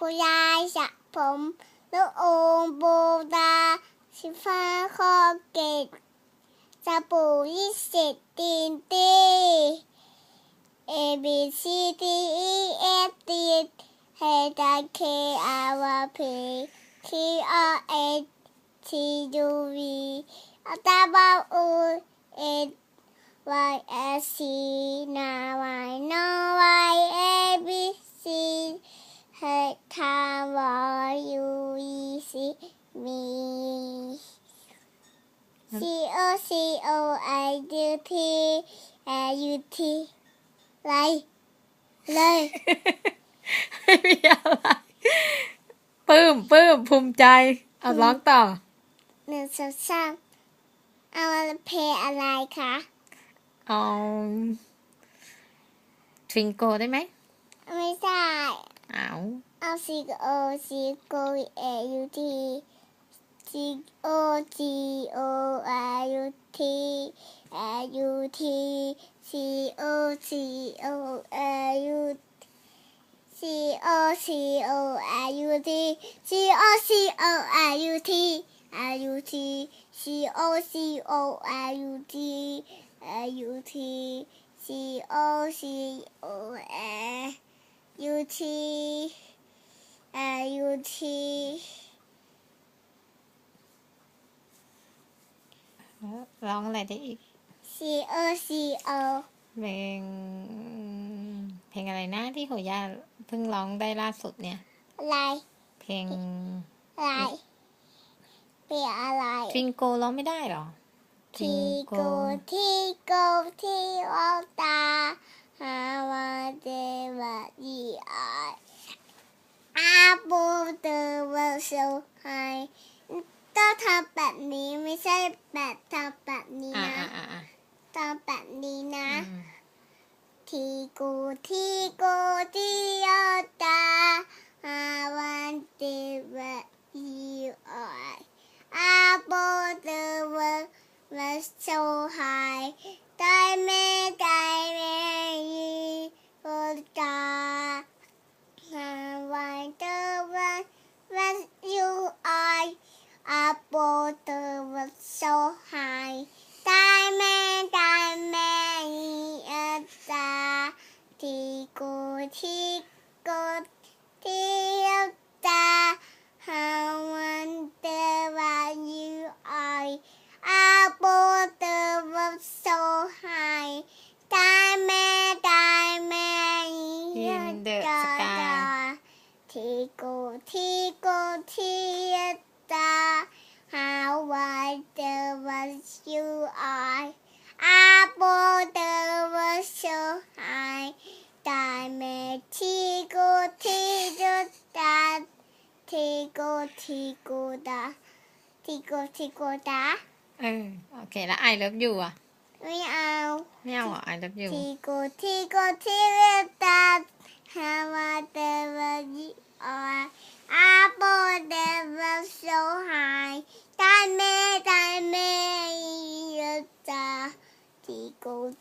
คุณยายสระผมลูกโองโบดาสิฟ้าคอเกตสบู่ยี่สิบตีนตี A B C D E F D H I K L M P Q R S T U V อัลตาบาอูเอ Y S C นา Y นอ Y A B C H ทา Y U E C มี C O C O I U T L U T ไรเลยไม่มีอะไรปลื้มปลื้มภูมิใจ เอาร้องต่อหนึ่งสองสามเอาเพลงอะไรคะเอาทริงโกได้ไหม ไม่ได้ Ow. I'll see O C O A U T C O G O I U T A U T C O C O A U T C O C O A U T C O C O A U T A U T C O C O A U T A U T C O C O A U T I U T ร้องอะไรได้อีก C O C O เพลงเพลงอะไรนะที่โหย่าเพิ่งร้องได้ล่าสุดเนี่ย อะไร เพลงอะไรเปลี่ยนอะไรทริงโกร้องไม่ได้เหรอทีโกทีโกทีโอตาฮาวาเดวะยีไออาบูเดวะโซไฮต้องทำแบบนี้ไม่ใช่ แบบทำแบบนี้อ่านะอ่าอ่าอ่าทำแบบนี้นะอืมทีโกทีโกทีโอตา โปเตอร์วัดโซไฮตายแม่ตายแม่อีอาตาที่กูที่กูที่ high. Diamond, tickle, tickle, da. Tickle, tickle, da. Tickle, tickle, da. เออโอเคแล้วไอเลิฟยูอะไม่เอาไม่เอาเหรอไอเลิฟยูทีโกทีโกทีเรตาฮาวาเดวะยิ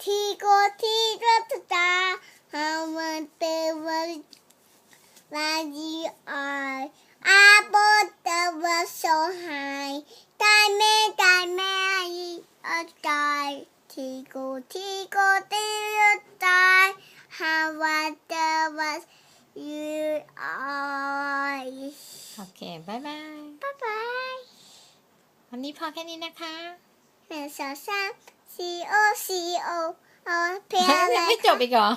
ทีโกทีเรตาฮาวาเดวะวะยิอาอาโบเดวะโซไฮตาเมตาเมยตา Tickle, tickle, tickle, die. How what the was you are. โอเคบายบาย Bye bye. วันนี้พอแค่นี้นะคะหนึ่งสองสาม C O C O เอาเพลงอะไรยังไม่จบอีกเหรอ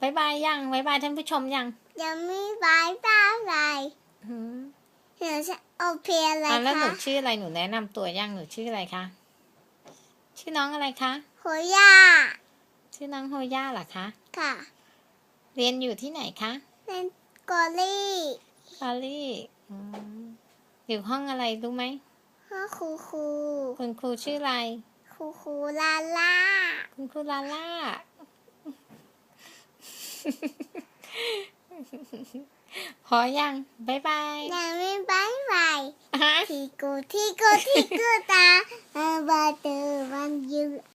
บายบายยังบายบายท่านผู้ชมยัง ยังไม่บายบายอะไรหืมหนึ่งสองเอาเพลงอะไรอะแล้วหนูคะชื่ออะไรหนูแนะนำตัวยังหนูชื่ออะไรคะชื่อน้องอะไรคะโหย่าชื่อน้องโฮย่าเหรอคะค่ะ เรียนอยู่ที่ไหนคะเป็นกอลี่ปารีสอืมอยู่ห้องอะไรรู้ไหมพ่อครูครูคุณครูชื่ออะไร ครูครูลาล่า คุณครูลาล่า พอยังบายบายยังไม่บายบายฮะ Tickle, tickle, tickle, da. How about the one you